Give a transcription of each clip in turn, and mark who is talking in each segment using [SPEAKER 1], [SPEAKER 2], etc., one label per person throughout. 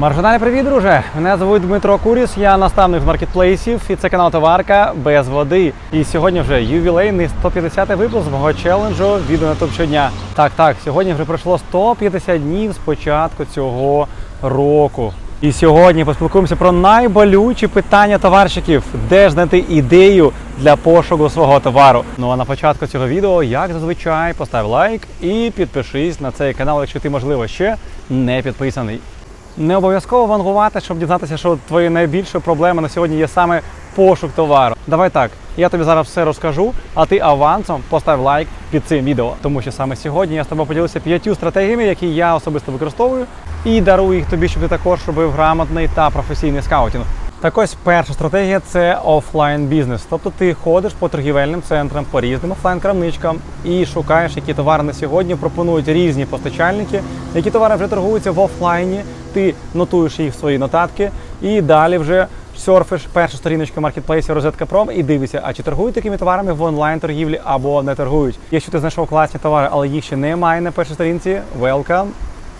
[SPEAKER 1] Маржинальний привіт, друже! Мене звуть Дмитро Куріс, я наставник з маркетплейсів і це канал Товарка без води. І сьогодні вже ювілейний 150-й випуск мого челенджу відео на топ щодня. Так, так, сьогодні вже пройшло 150 днів з початку цього року. І сьогодні поспілкуємося про найболючі питання товарщиків, де ж знайти ідею для пошуку свого товару. Ну а на початку цього відео, як зазвичай, постав лайк і підпишись на цей канал, якщо ти, можливо, ще не підписаний. Не обов'язково вангувати, щоб дізнатися, що твоєю найбільшою проблемою на сьогодні є саме пошук товару. Давай так, я тобі зараз все розкажу, а ти авансом постав лайк під цим відео. Тому що саме сьогодні я з тобою поділився п'ятью стратегіями, які я особисто використовую, і дарую їх тобі, щоб ти також робив грамотний та професійний скаутінг. Так ось перша стратегія це офлайн бізнес. Тобто ти ходиш по торгівельним центрам, по різним офлайн-крамничкам і шукаєш, які товари на сьогодні пропонують різні постачальники, які товари вже торгуються в офлайні. Ти нотуєш їх в свої нотатки і далі вже серфиш першу сторіночку маркетплейсу Розетка.Пром і дивишся, а чи торгують такими товарами в онлайн торгівлі або не торгують. Якщо ти знайшов класні товари, але їх ще немає на першій сторінці, welcome,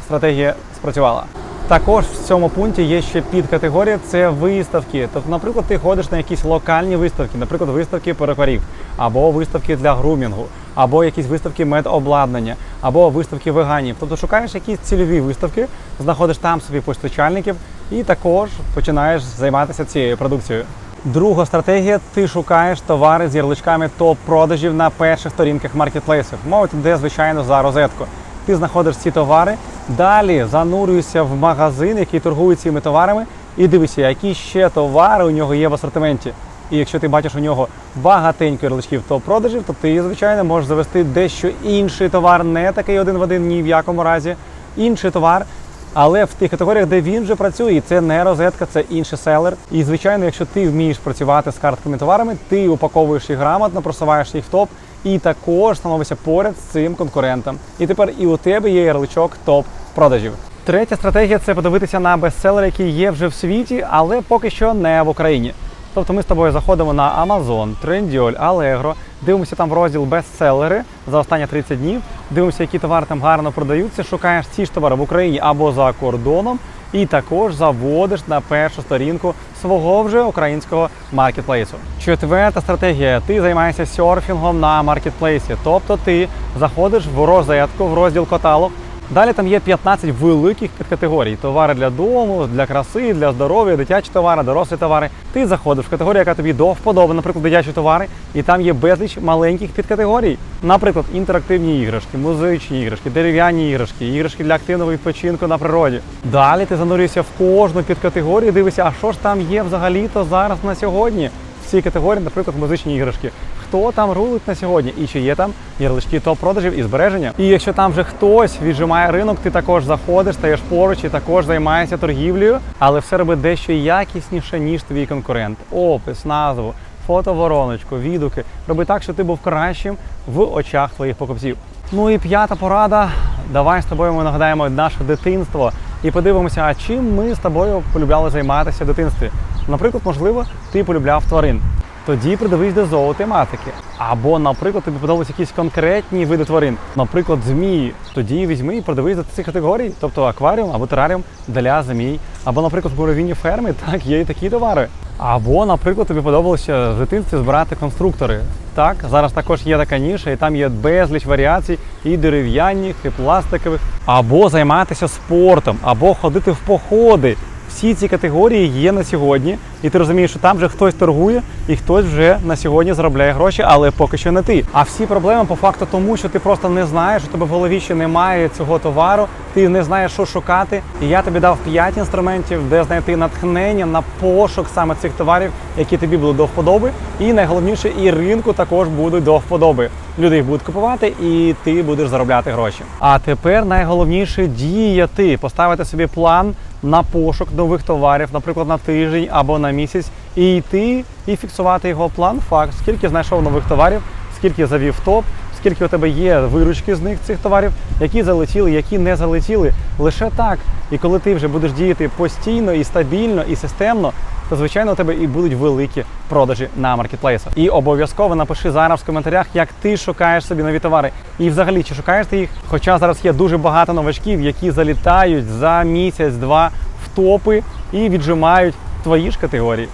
[SPEAKER 1] стратегія спрацювала. Також в цьому пункті є ще підкатегорія це виставки. Тобто, наприклад, ти ходиш на якісь локальні виставки, наприклад, виставки перукарів, або виставки для грумінгу, або якісь виставки медобладнання, або виставки веганів. Тобто шукаєш якісь цільові виставки, знаходиш там собі постачальників і також починаєш займатися цією продукцією. Друга стратегія ти шукаєш товари з ярличками топ-продажів на перших сторінках маркетплейсів. Мовить, де звичайно за розетку. Ти знаходиш ці товари, далі занурюєшся в магазин, який торгує цими товарами, і дивишся, які ще товари у нього є в асортименті. І якщо ти бачиш у нього багатенько ярличків топ-продажів, то ти, звичайно, можеш завести дещо інший товар, не такий один в один, ні в якому разі. Інший товар, але в тих категоріях, де він вже працює, і це не розетка, це інший селер. І звичайно, якщо ти вмієш працювати з картками товарами, ти упаковуєш їх грамотно, просуваєш їх в топ і також становишся поряд з цим конкурентом. І тепер і у тебе є ярличок топ продажів. Третя стратегія це подивитися на бестселери, які є вже в світі, але поки що не в Україні. Тобто ми з тобою заходимо на Amazon, Trendyol, Allegro, дивимося там розділ бестселери за останні 30 днів, дивимося, які товари там гарно продаються, шукаєш ці ж товари в Україні або за кордоном, і також заводиш на першу сторінку свого вже українського маркетплейсу. Четверта стратегія: ти займаєшся серфінгом на маркетплейсі, тобто ти заходиш в розетку, в розділ каталог. Далі там є 15 великих підкатегорій: товари для дому, для краси, для здоров'я, дитячі товари, дорослі товари. Ти заходиш в категорію, яка тобі до вподоби, наприклад, дитячі товари, і там є безліч маленьких підкатегорій. Наприклад, інтерактивні іграшки, музичні іграшки, дерев'яні іграшки, іграшки для активного відпочинку на природі. Далі ти занурюєшся в кожну підкатегорію, дивишся, а що ж там є взагалі-то зараз на сьогодні. В цій категорії, наприклад, музичні іграшки. Хто там рулить на сьогодні і чи є там ярлички топ-продажів і збереження. І якщо там вже хтось віджимає ринок, ти також заходиш, стаєш поруч і також займаєшся торгівлею, але все робить дещо якісніше, ніж твій конкурент. Опис, назву, фотовороночку, відгуки. Роби так, щоб ти був кращим в очах твоїх покупців. Ну і п'ята порада. Давай з тобою ми нагадаємо наше дитинство і подивимося, а чим ми з тобою полюбляли займатися в дитинстві. Наприклад, можливо, ти полюбляв тварин. Тоді придивись до зоотематики. Або, наприклад, тобі подобаються якісь конкретні види тварин, наприклад, змії. Тоді візьми і продивись до цих категорій, тобто акваріум або тераріум для змій. Або, наприклад, в муравійній фермі так є і такі товари. Або, наприклад, тобі подобалося в дитинстві збирати конструктори. Так, зараз також є така ніша, і там є безліч варіацій і дерев'яних, і пластикових. Або займатися спортом, або ходити в походи. Всі ці категорії є на сьогодні, і ти розумієш, що там вже хтось торгує, і хтось вже на сьогодні заробляє гроші, але поки що не ти. А всі проблеми по факту тому, що ти просто не знаєш, у тебе в голові ще немає цього товару, ти не знаєш, що шукати. І я тобі дав 5 інструментів, де знайти натхнення на пошук саме цих товарів, які тобі будуть до вподоби. І найголовніше, і ринку також будуть до вподоби. Люди їх будуть купувати, і ти будеш заробляти гроші. А тепер найголовніше діяти, поставити собі план на пошук нових товарів, наприклад, на тиждень або на місяць, і йти і фіксувати його план, факт, скільки знайшов нових товарів, скільки завів топ, скільки у тебе є виручки з них цих товарів, які залетіли, які не залетіли. Лише так. І коли ти вже будеш діяти постійно і стабільно, і системно, то звичайно у тебе і будуть великі продажі на маркетплейсах. І обов'язково напиши зараз в коментарях, як ти шукаєш собі нові товари. І взагалі, чи шукаєш ти їх? Хоча зараз є дуже багато новачків, які залітають за місяць-два в топи і віджимають твої ж категорії.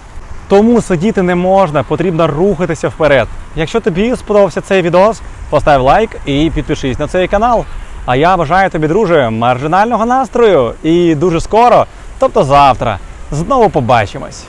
[SPEAKER 1] Тому сидіти не можна, потрібно рухатися вперед. Якщо тобі сподобався цей відос, постав лайк і підпишись на цей канал. А я бажаю тобі, друже, маржинального настрою і дуже скоро, тобто завтра, знову побачимось.